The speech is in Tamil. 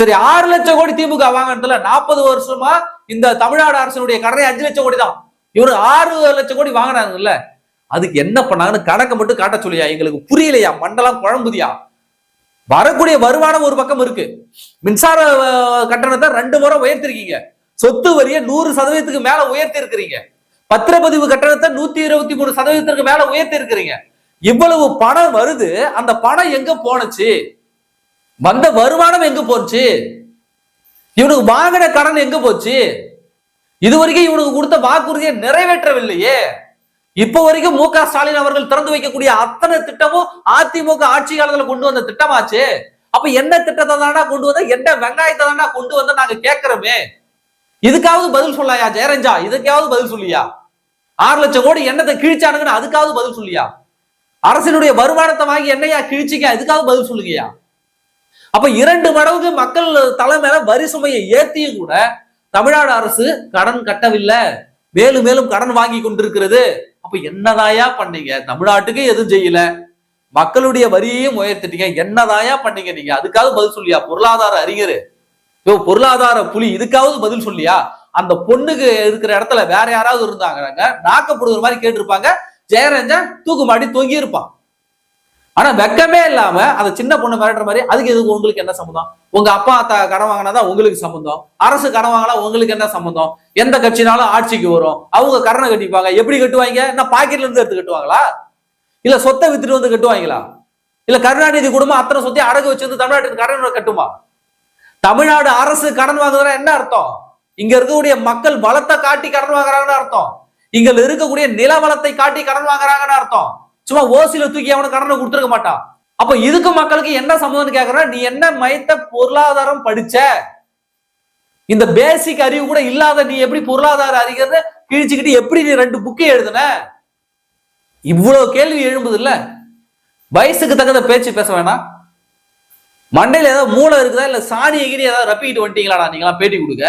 சரி ஆறு லட்சம் கோடி திமுக வாங்கினதுல நாற்பது வருஷமா இந்த தமிழ்நாடு அரசனுடைய கடனை அஞ்சு லட்சம் கோடி தான் இவரு ஆறு லட்சம் கோடி வாங்கினாங்கல்ல அதுக்கு என்ன பண்ணாங்கன்னு கணக்கை மட்டும் காட்ட சொல்லியா? எங்களுக்கு புரியலையா? மண்டலம் குழம்புதியா? வரக்கூடிய வருமானம் ஒரு பக்கம் இருக்கு. மின்சார கட்டணத்தை ரெண்டு முறை உயர்த்திருக்கீங்க. சொத்து வரியை நூறு சதவீதத்துக்கு மேல உயர்த்தி இருக்கிறீங்க பத்திரப்பதிவு கட்டணத்தை நூத்தி இருபத்தி மூணு சதவீதத்திற்கு மேல உயர்த்தி இருக்கிறீங்க இவ்வளவு பணம் வருது. அந்த பணம் எங்க போனச்சு வந்த வருமானம் எங்க போச்சு? இவனுக்கு வாங்கின கடன் எங்க போச்சு? இது வரைக்கும் இவனுக்கு கொடுத்த வாக்குறுதியை நிறைவேற்றவில்லையே. இப்ப வரைக்கும் மு க ஸ்டாலின் அவர்கள் திறந்து வைக்கக்கூடிய அத்தனை திட்டமும் அதிமுக ஆட்சி காலத்துல கொண்டு வந்த திட்டமாச்சு. அப்ப என்ன திட்டத்தை தானா கொண்டு வந்த? என்ன வெங்காயத்தை தானா கொண்டு வந்த நாங்க கேட்கிறோமே. இதுக்காவது பதில் சொல்லாயா ஜெயரஞ்சா? இதுக்காவது பதில் சொல்லியா? ஆறு லட்சம் கோடி என்னத்தை கிழிச்சானுங்கன்னு அதுக்காவது பதில் சொல்லியா? அரசினுடைய வருமானத்தை வாங்கி என்னையா கிழிச்சிக்க? இதுக்காவது பதில் சொல்லுங்கயா அப்ப இரண்டு மடங்கு மக்கள் தலை மேல வரி சுமையை ஏத்தியும் கூட தமிழ்நாடு அரசு கடன் கட்டவில்லை. மேலும் மேலும் கடன் வாங்கி கொண்டிருக்கிறது. அப்ப என்னதாயா பண்ணீங்க? தமிழ்நாட்டுக்கு எதுவும் செய்யல. மக்களுடைய வரியையும் உயர்த்திட்டீங்க. என்னதாயா பண்ணீங்க நீங்க? அதுக்காவது பதில் சொல்லியா? பொருளாதார அறிஞர். யோ பொருளாதார புலி இதுக்காவது பதில் சொல்லியா? அந்த பொண்ணுக்கு இருக்கிற இடத்துல வேற யாராவது இருந்தாங்க நாக்கப்படுகிற மாதிரி கேட்டிருப்பாங்க. ஜெயரஞ்சன் தூக்கு மாட்டி தொங்கி இருப்பான் ஆனா வெக்கமே இல்லாம அந்த சின்ன பொண்ணு மிரட்டுற மாதிரி அதுக்கு எதுக்கு உங்களுக்கு என்ன சம்மந்தம்? உங்க அப்பா அத்தா கடன் வாங்கினாதான் உங்களுக்கு சம்மந்தம். அரசு கடன் வாங்கினா உங்களுக்கு என்ன சம்மந்தம்? எந்த கட்சினாலும் ஆட்சிக்கு வரும். அவங்க கடனை கட்டிப்பாங்க. எப்படி கட்டுவாங்க? என்ன பாக்கெட்ல இருந்து எடுத்து கட்டுவாங்களா? இல்ல சொத்தை வித்துட்டு வந்து கட்டுவாங்களா? இல்ல கருணாநிதி குடும்பம் அத்தனை சொத்தையும் அடகு வச்சு வந்து தமிழ்நாட்டுக்கு கடன் கட்டுமா? தமிழ்நாடு அரசு கடன் வாங்குறதுனா என்ன அர்த்தம்? இங்க இருக்கக்கூடிய மக்கள் வளத்தை காட்டி கடன் வாங்குறாங்கன்னு அர்த்தம். இங்க இருக்கக்கூடிய நில வளத்தை காட்டி கடன் வாங்குறாங்கன்னு அர்த்தம். சும்மா ஓசில தூக்கி அவனுக்கு கடனை கொடுத்துருக்க மாட்டான். அப்ப இதுக்கு மக்களுக்கு என்ன சம்மந்தம்னு கேக்குற நீ என்ன மயத்த பொருளாதாரம் படிச்ச? இந்த பேசிக் அறிவு கூட இல்லாத நீ எப்படி பொருளாதார அறிகிறத கிழிச்சுக்கிட்டு எப்படி நீ ரெண்டு புக்கை எழுதுன? இவ்வளவு கேள்வி எழும்புது இல்ல வயசுக்கு தகுந்த பேச்சு பேச வேணாம். மண்டையில ஏதாவது மூளை இருக்குதா? இல்ல சாணி எகிரி ஏதாவது ரப்பிக்கிட்டு வந்துட்டீங்களாடா? நீங்களா பேட்டி கொடுக்க